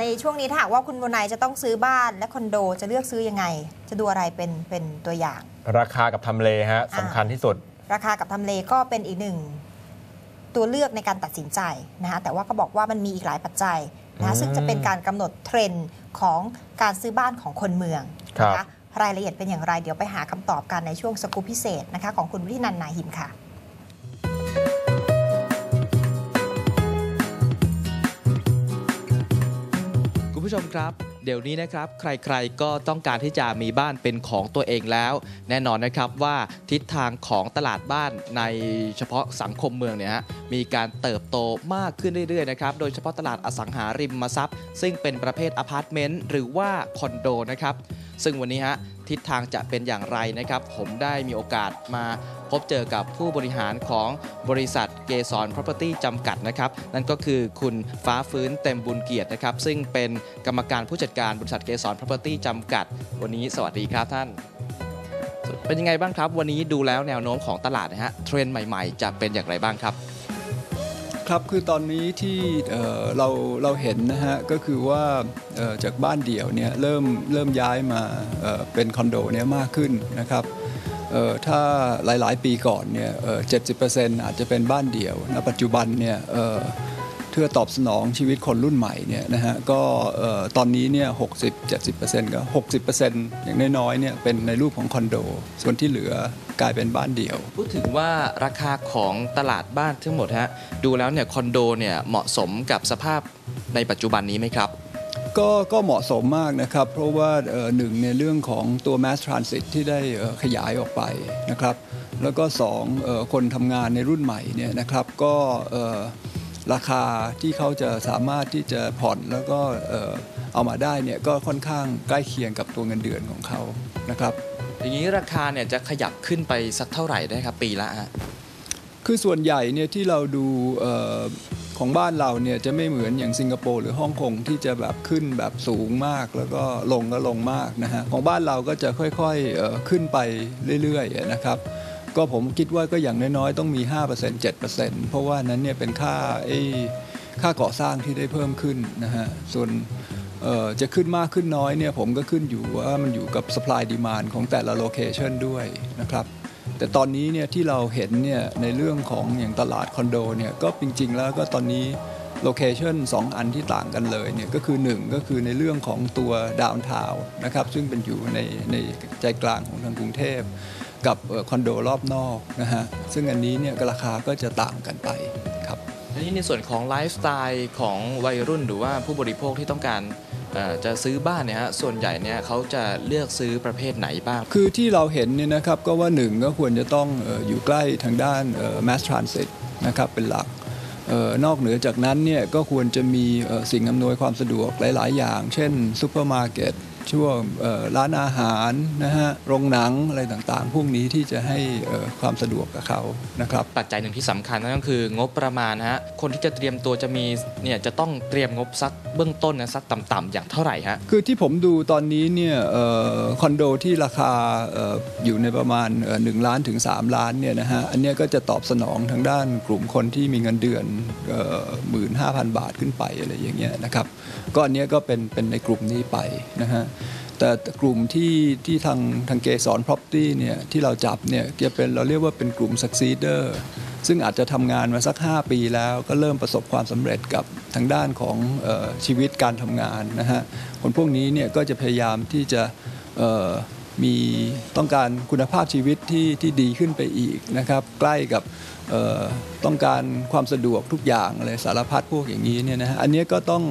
ในช่วงนี้ถ้าหากว่าคุณวนายจะต้องซื้อบ้านและคอนโดจะเลือกซื้อยังไง จะดูอะไรเป็นเป็นตัวอย่าง ราคากับทำเลฮะสำคัญที่สุด ราคากับทำเลก็เป็นอีกหนึ่งตัวเลือกในการตัดสินใจนะคะแต่ว่าก็บอกว่ามันมีอีกหลายปัจจัยนะคะอืมซึ่งจะเป็นการกำหนดเทรนด์ของการซื้อบ้านของคนเมืองนะครัคะบรายละเอียดเป็นอย่างไรเดี๋ยวไปหาคำตอบกันในช่วงสกูปพิเศษนะคะของคุณวิทินันท์นาหิมค่ะ ผู้ชมครับ เดี๋ยวนี้นะครับ ใครๆก็ต้องการที่จะมีบ้านเป็นของตัวเองแล้ว แน่นอนนะครับว่าทิศทางของตลาดบ้านในเฉพาะสังคมเมืองเนี่ยฮะมีการเติบโตมากขึ้นเรื่อยๆนะครับโดยเฉพาะตลาดอสังหาริมทรัพย์ ซึ่งเป็นประเภทอพาร์ตเมนต์หรือว่าคอนโดนะครับ ซึ่งวันนี้ฮะทิศทางจะเป็นอย่างไรนะครับ ผมได้มีโอกาสมาพบเจอกับผู้บริหารของบริษัทเกสร Property จำกัดนะครับ นั่นก็คือคุณฟ้าฟื้นเต็มบุญเกียรตินะครับ ซึ่งเป็นกรรมการผู้จัดการบริษัทเกสร Property จำกัด วันนี้สวัสดีครับท่าน เป็นยังไงบ้างครับ วันนี้ดูแล้วแนวโน้มของตลาดนะฮะเทรนด์ใหม่ ๆ จะเป็นอย่างไรบ้างครับ ครับคือตอนนี้ที่เเราเราเห็นนะฮะก็คือว่าจากบ้านเดี่ยวเนี่ยเริ่มเริ่มย้ายมาเเป็นคอนโดเนี่ยมากขึ้นนะครับถ้าหลาย ๆ ปีก่อนเนี่ยเจ็ดสิบเปอร์เซ็นต์อาจจะเป็นบ้านเดี่ยวณปัจจุบันเนี่ยเพื่อตอบสนองชีวิตคนรุ่นใหม่เนี่ยนะฮะก็ตอนนี้เนี่ยหกสิบเจ็ดสิบเปอร์เซ็นต์ก็หกสิบเปอร์เซ็นต์อย่างน้อยๆเนี่ยเป็นในรูปของคอนโด ส่วนที่เหลือ กลายเป็นบ้านเดี่ยว พูดถึงว่าราคาของตลาดบ้านทั้งหมดฮะดูแล้วเนี่ยคอนโดเนี่ยเหมาะสมกับสภาพในปัจจุบันนี้ไหมครับ ก็ก็เหมาะสมมากนะครับ เพราะว่าเอ่อหนึ่งในเรื่องของตัว mass transit ที่ได้เอ่อขยายออกไปนะครับ แล้วก็สองเอ่อคนทำงานในรุ่นใหม่เนี่ยนะครับก็เอ่อ ราคาที่เขาจะสามารถที่จะผ่อนแล้วก็เอ่อเอามาได้เนี่ยก็ค่อนข้างใกล้เคียงกับตัวเงินเดือนของเขานะครับ อย่างนี้ราคาเนี่ยจะขยับขึ้นไปสักเท่าไหร่ได้ครับ ปีละฮะคือส่วนใหญ่เนี่ยที่เราดูเอ่อของบ้านเราเนี่ยจะไม่เหมือนอย่างสิงคโปร์หรือฮ่องกงที่จะแบบขึ้นแบบสูงมาก แล้วก็ลงก็ลงมากนะฮะของบ้านเราก็จะค่อยๆเอ่อขึ้นไปเรื่อยๆนะครับ ก็ผมคิดว่าก็อย่างน้อยๆ ต้องมี 5% 7%เพราะว่านั้นเนี่ยเป็นค่าไอ้ค่าก่อสร้างที่ได้เพิ่มขึ้นนะฮะส่วนจะขึ้นมากขึ้นน้อยเนี่ยผมก็ขึ้นอยู่ว่ามันอยู่กับ supply demand ของแต่ละโลเคชันด้วยนะครับแต่ตอนนี้เนี่ยที่เราเห็นเนี่ยในเรื่องของอย่างตลาดคอนโดเนี่ยก็จริง ๆ แล้วก็ตอนนี้โลเคชันสองอันที่ต่างกันเลยเนี่ยก็คือหนึ่งก็คือในเรื่องของตัวดาวน์ทาวน์นะครับซึ่งเป็นอยู่ในในใจกลางของทางกรุงเทพ กับเอ่อคอนโดรอบนอกนะฮะซึ่งอันนี้เนี่ยราคาก็จะต่างกันไปครับอันนี้ในส่วนของไลฟ์สไตล์ของวัยรุ่นหรือว่าผู้บริโภคที่ต้องการเอ่อจะซื้อบ้านเนี่ยฮะส่วนใหญ่เนี่ยเขาจะเลือกซื้อประเภทไหนบ้าง คือที่เราเห็นเนี่ยนะครับก็ว่าหนึ่งก็ควรจะต้องเอออยู่ใกล้ทางด้านเอ่อ mass transit นะครับเป็นหลักเออนอกเหนือจากนั้นเนี่ยก็ควรจะมีเอ่อสิ่งอำนวยความสะดวกหลาย ๆ อย่าง เช่นซูเปอร์มาร์เก็ต ช่วงเอ่อร้านอาหารนะฮะโรงหนังอะไรต่างๆ พวกนี้ที่จะให้เอ่อความสะดวกกับเขานะครับปัจจัยหนึ่งที่สำคัญนั่นก็คืองบประมาณนะฮะคนที่จะเตรียมตัวจะมีเนี่ยจะต้องเตรียมงบสักเบื้องต้นนะสักต่ำๆอย่างเท่าไหร่ฮะคือที่ผมดูตอนนี้เนี่ยเอ่อคอนโดที่ราคาเอ่ออยู่ในประมาณหนึ่งล้านถึง 3 ล้านเนี่ยนะฮะอันเนี้ยก็จะตอบสนองทางด้านกลุ่มคนที่มีเงินเดือนหมื่นห้าพันบาทขึ้นไปอะไรอย่างเงี้ยนะครับก็อันเนี้ยก็เป็นเป็นในกลุ่มนี้ไปนะฮะ แต่กลุ่มที่ที่ทางทางเกสร property เนี่ยที่เราจับเนี่ยจะเป็นเราเรียกว่าเป็นกลุ่ม succeeder ซึ่งอาจจะทำงานมาสัก 5 ปีแล้วก็เริ่มประสบความสำเร็จกับทางด้านของออชีวิตการทำงานนะฮะคนพวกนี้เนี่ยก็จะพยายามที่จะมีต้องการคุณภาพชีวิตที่ที่ดีขึ้นไปอีกนะครับใกล้กับต้องการความสะดวกทุกอย่างอะไรสารพัดพวกอย่างนี้เนี่ยนะฮะอันนี้ก็ต้อง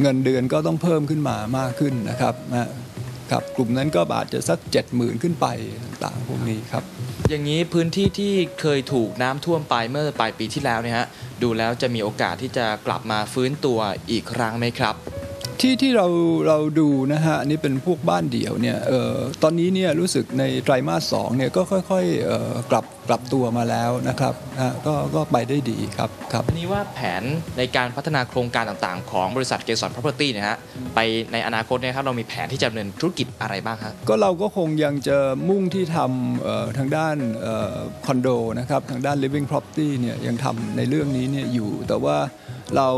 เงินเดือนก็ต้องเพิ่มขึ้นมามากขึ้นนะครับนะครับกลุ่มนั้นก็อาจจะสัก 70,000 ขึ้นไปต่างๆพวกนี้ครับ อย่างนี้พื้นที่ที่เคยถูกน้ำท่วมไปเมื่อปลายปีที่แล้วเนี่ยฮะดูแล้วจะมีโอกาสที่จะกลับมาฟื้นตัวอีกครั้งไหมครับ ที่ที่เราเราดูนะฮะอันนี้เป็นพวกบ้านเดี่ยวเนี่ยเอ่อตอนนี้เนี่ยรู้สึกในไตรมาสสองเนี่ยก็ค่อยๆเอ่อกลับกลับตัวมาแล้วนะครับนะฮะก็ก็ไปได้ดีครับครับอันนี้ว่าแผนในการพัฒนาโครงการต่างๆ ของบริษัทเกสร Property เนะฮะไปในอนาคตเนี่ยครับเรามีแผนที่จะดำเนินธุรกิจอะไรบ้างครับก็เราก็คงยังจะมุ่งที่ทำเอ่อทางด้านเอ่อคอนโดนะครับทางด้าน living property เนี่ยยังทำในเรื่องนี้เนี่ยอยู่แต่ว่า เรา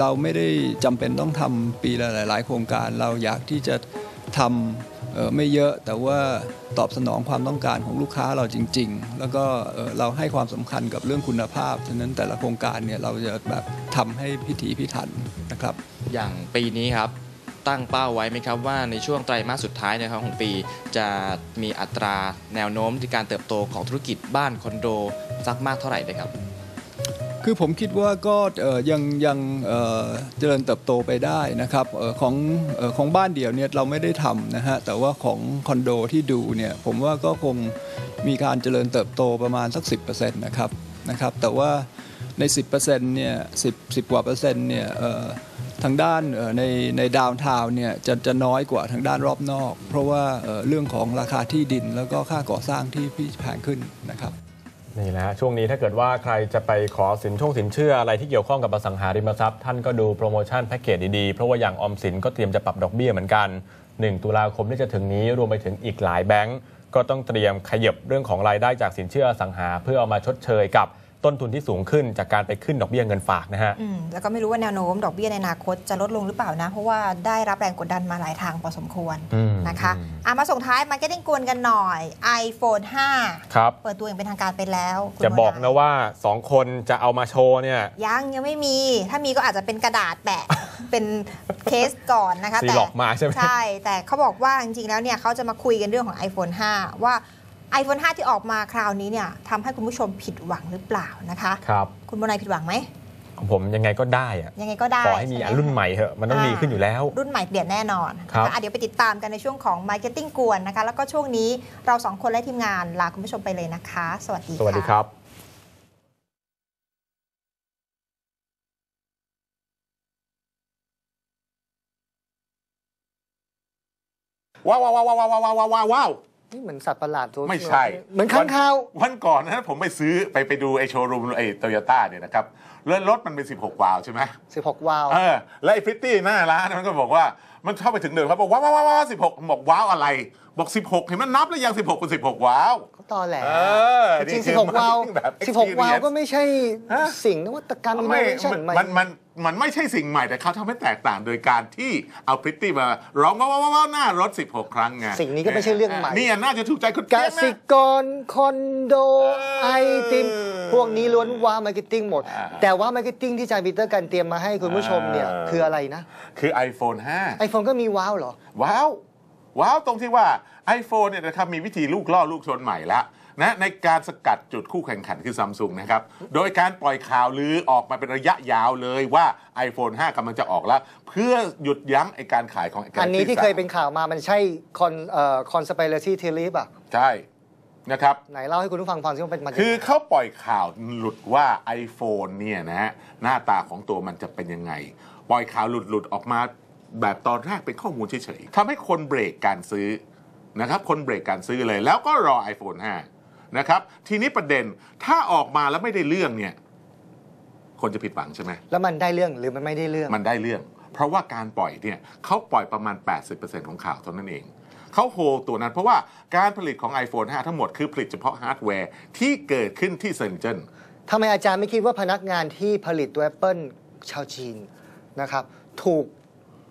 เราไม่ได้จำเป็นต้องทำปีละหลาย ๆ โครงการ เราอยากที่จะทำไม่เยอะแต่ว่าตอบสนองความต้องการของลูกค้าเราจริง ๆ แล้วก็เราให้ความสำคัญกับเรื่องคุณภาพ ฉะนั้นแต่ละโครงการเนี่ยเราจะแบบทำให้พิถีพิถันนะครับ อย่างปีนี้ครับตั้งเป้าไว้ไหมครับว่าในช่วงไตรมาสสุดท้ายนะครับของปีจะมีอัตราแนวโน้มในการเติบโตของธุรกิจบ้านคอนโดสักมากเท่าไหร่นะครับ คือผมคิดว่าก็ยังยังเจริญเติบโตไปได้นะครับออของออของบ้านเดี่ยวเนี่ยเราไม่ได้ทำนะฮะแต่ว่าของคอนโดที่ดูเนี่ยผมว่าก็คงมีการเจริญเติบโตประมาณสัก 10%นะครับนะครับแต่ว่าใน 10%เนี่ย10 10 กว่าเปอร์เซ็นต์เนี่ยทางด้านในในดาวน์ทาวน์เนี่ยจะจะน้อยกว่าทางด้านรอบนอก เพราะว่าเอ่อเรื่องของราคาที่ดินแล้วก็ค่าก่อสร้างที่พี่แพงขึ้นนะครับ นี่แหละฮะช่วงนี้ถ้าเกิดว่าใครจะไปขอสินช่วงสินเชื่ออะไรที่เกี่ยวข้องกับอสังหาริมทรัพย์ท่านก็ดูโปรโมชั่นแพ็กเกจดีๆ เพราะว่าอย่างออมสินก็เตรียมจะปรับดอกเบี้ยเหมือนกัน 1 ตุลาคมที่จะถึงนี้รวมไปถึงอีกหลายแบงก์ก็ต้องเตรียมขยับเรื่องของรายได้จากสินเชื่ออสังหา เพื่อเอามาชดเชยกับ ต้นทุนที่สูงขึ้นจากการไปขึ้นดอกเบี้ยเงินฝากนะฮะอืมแล้วก็ไม่รู้ว่าแนวโน้มดอกเบี้ยในอนาคตจะลดลงหรือเปล่านะ เพราะว่าได้รับแรงกดดันมาหลายทางพอสมควรอืมนะคะอืมอะมาส่งท้ายมาร์เก็ตติ้งกวนกันหน่อย iPhone ครับ5เปิดตัวอย่างเป็นทางการไปแล้วคุณจะบอกโมนะว่า 2 คนจะเอามาโชว์เนี่ย ยังยังไม่มี ถ้ามีก็อาจจะเป็นกระดาษแปะเป็นเคสก่อนนะคะซีแต่ล็อกมาใช่ไหมใช่ แต่เขาบอกว่าจริงๆแล้วเนี่ยเขาจะมาคุยกันเรื่องของ iPhone 5 ว่า iPhone 5 ที่ออกมาคราวนี้เนี่ยทำให้คุณผู้ชมผิดหวังหรือเปล่านะคะ ครับคุณโมนายผิดหวังไหมของผมยังไงก็ได้อะยังไงก็ได้ขอให้มีรุ่นใหม่เถอะมันต้องดีขึ้นอยู่แล้ว รุ่นใหม่เปลี่ยนแน่นอนครับเดี๋ยวไปติดตามกันในช่วงของ Marketing กวนนะคะ แล้วก็ช่วงนี้เราสองคนและทีมงานลาคุณผู้ชมไปเลยนะคะ สวัสดีสวัสดีครับ ว้าวว้าวว้าวว้าวว้าวว้าวว้าว นี่เหมือนสัตว์ประหลาดตัวไม่ใช่ เหมือนข้างคาววันก่อนนะผมไปซื้อไปไปดูไอโชว์รูมไอโตโยต้าเนี่ยนะครับแล้วรถมันเป็น16 วาล์วใช่ไหม16วาล์วเออแล้วไอพริตตี้หน้าร้านมันก็บอกว่ามันเข้าไปถึงเดิมครับบอกว้าวว้าวว้าวสิบหกบอกว้าวอะไร บอก 16 เห็นมันนับแล้วยัง16เป็น16 ว้าวเขาตอแหลเออแต่จริงนี่คือ16วาล์ว marketing แบบ16วาล์ว experience ก็ไม่ใช่ฮะสิ่งนวัตกรรมไม่ innovation มันใหม่มันมัน มันไม่ใช่สิ่งใหม่แต่เขาทำให้แตกต่างโดยการที่เอาพริตตี้มาร้องว้าวว้าวว้าวหน้ารถ 16 ครั้งไงสิ่งนี้ก็ไม่ใช่เรื่องใหม่นี่น่าจะถูกใจคุณกเจี๊ยบนะสิกรคอนโดเออไอติมพวกนี้ล้วนว้าวมาร์เก็ตติ้งหมดอ่าแต่ว่ามาร์เก็ตติ้งที่อาจารย์ปีเตอร์กันเตรียมมาให้คุณผู้ชมเนี่ยอ่าคืออะไรนะ คือ iPhone 5ไอโฟนก็มีว้าวเหรอ ว้าว ว้าวตรงที่ว่า iPhone เนี่ยนะครับมีวิธีลูกล่อลูกชนใหม่แล้ว นะในการสกัดจุดคู่แข่งขันคือซัมซุงนะครับ โดยการปล่อยข่าวลือออกมาเป็นระยะยาวเลยว่า iPhone 5กำลังจะออกแล้ว เพื่อหยุดยั้งไอการขายของ Galaxy อันนี้ที่เคย3เป็นข่าวมามันใช่คอนเอ่อคอนสเปเรซี่ทีลีป่ะใช่นะครับไหนเล่าให้คุณผู้ฟังฟังซิว่าเป็นมาจากคือไหนเขาปล่อยข่าวหลุดว่า iPhone เนี่ยนะฮะหน้าตาของตัวมันจะเป็นยังไง ปล่อยข่าวหลุดหลุดออกมาแบบตอนแรกเป็นข้อมูลเฉยๆทำให้คนเบรกการซื้อนะครับคนเบรกการซื้อเลยแล้วก็รอ iPhone 5 นะครับ ทีนี้ประเด็นถ้าออกมาแล้วไม่ได้เรื่องเนี่ย คนจะผิดหวังใช่ไหมแล้วมันได้เรื่องหรือมันไม่ได้เรื่อง มันได้เรื่อง เพราะว่าการปล่อยเนี่ยเขาปล่อยประมาณ 80%ของข่าวเท่านั้นเองเขาโฮตัวนั้นเพราะว่าการผลิตของ iPhone 5 ทั้งหมดคือผลิตเฉพาะฮาร์ดแวร์ที่เกิดขึ้นที่เซนเจนทำไมอาจารย์ไม่คิดว่าพนักงานที่ผลิตตัว Apple ชาวจีนนะครับ ถูก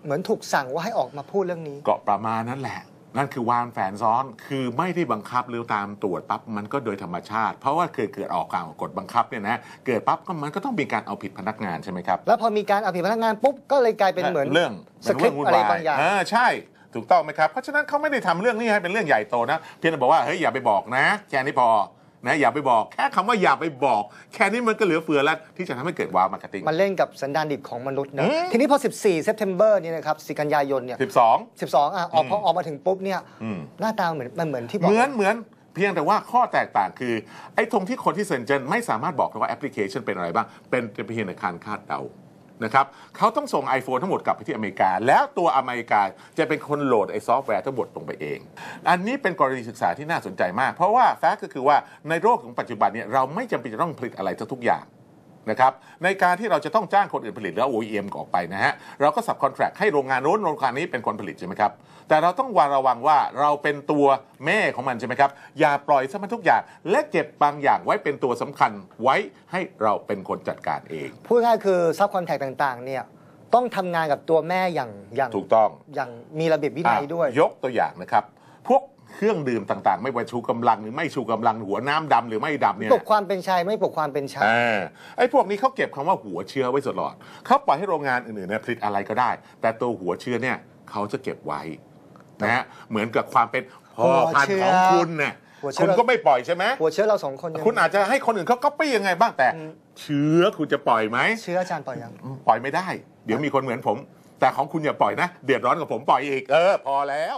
เหมือนถูกสั่งว่าให้ออกมาพูดเรื่องนี้ ก็ประมาณนั้นแหละ นั่นคือวางแฝนซ้อนคือไม่ได้บังคับหรือตามตรวจปั๊บมันก็โดยธรรมชาติ เพราะว่าเกิดเกิดออกการกฎบังคับเนี่ยนะเกิดปั๊บก็มันก็ต้องมีการเอาผิดพนักงานใช่ไหมครับแล้วพอมีการอภิพนักงานปุ๊บก็เลยกลายเป็นเหมือนเรื่องสคริปต์อะไรบางอย่างเใช่ถูกต้องไหมครับเพราะฉะนั้นเขาไม่ได้ทำเรื่องนี้ให้เป็นเรื่องใหญ่โตนะ เพียงแต่บอกว่าเฮ้ยอย่าไปบอกนะแค่นี้พอ นะอย่าไปบอกแค่คำว่าอย่าไปบอก แค่นี้มันก็เหลือเฟือแล้ว ที่จะทำให้เกิดว้าวมาร์เก็ตติ้งมันเล่นกับสันดานดิบของมนุษย์นะอืมทีนี้พอ 14 September เนี่ยนะครับสิกันยายนเนี่ยสิบสอง12อะออกพอออกมาถึงปุ๊บเนี่ยอืมหน้าตาเหมือนมันเหมือนที่บอกเหมือนเหมือนเพียงแต่ว่าข้อแตกต่างคือ ไอ้ตรงที่คนที่เซ็นเจนไม่สามารถบอกได้ว่าแอปพลิเคชันเป็นอะไรบ้าง เป็นเพียงแต่การคาดเดา นะครับเขาต้องส่ง iPhone ทั้งหมดกลับไปที่อเมริกา แล้วตัวอเมริกาจะเป็นคนโหลดไอ้ซอฟต์แวร์ทั้งหมดลงไปเอง อันนี้เป็นกรณีศึกษาที่น่าสนใจมาก เพราะว่าแฟกต์ก็คือว่าในโลกของปัจจุบันเนี่ยเราไม่จำเป็นจะต้องผลิตอะไรทุกอย่าง นะครับในการที่เราจะต้องจ้างคนอื่นผลิตแล้ว OEM ก็ออกไปนะฮะเราก็สับคอนแทรคให้โรงงานโน้นโรงงานนี้เป็นคนผลิตใช่ไหมครับแต่เราต้องวางระวังว่าเราเป็นตัวแม่ของมันใช่ไหมครับอย่าปล่อยซะมันทุกอย่าง และเก็บบางอย่างไว้เป็นตัวสำคัญไว้ให้เราเป็นคนจัดการเอง พูดง่ายๆคือซับคอนแทคต่างๆเนี่ยต้องทำงานกับตัวแม่อย่างอย่างถูกต้องอย่างมีระเบียบวินัยด้วยอะยกตัวอย่างนะครับ พวก เครื่องดื่มต่างๆ ไม่ว่าชูกำลังหรือไม่ชูกำลังหัวน้ำดำหรือไม่ดำเนี่ยปลุกความเป็นชายไม่ปลุกความเป็นชายอ่าไอ้พวกนี้เขาเก็บคำว่าหัวเชื้อไว้ตลอดเขาปล่อยให้โรงงานอื่นๆเนี่ยผลิตอะไรก็ได้ แต่ตัวหัวเชื้อเนี่ยเขาจะเก็บไว้นะฮะเหมือนกับความเป็นพ่อพันธุ์ของคุณเนี่ยหัวเชื้อคุณก็ไม่ปล่อยใช่ไหมหัวเชื้อเราสองคนยังคุณอาจจะให้คนอื่นเขาก็ปี้ยังไงบ้างแต่ เชื้อคุณจะปล่อยไหมเชื้ออาจารย์ปล่อยยังปล่อยไม่ได้ เดี๋ยวมีคนเหมือนผม แต่ของคุณอย่าปล่อยนะ เดือดร้อนกับผมปล่อยอีก เออ พอแล้ว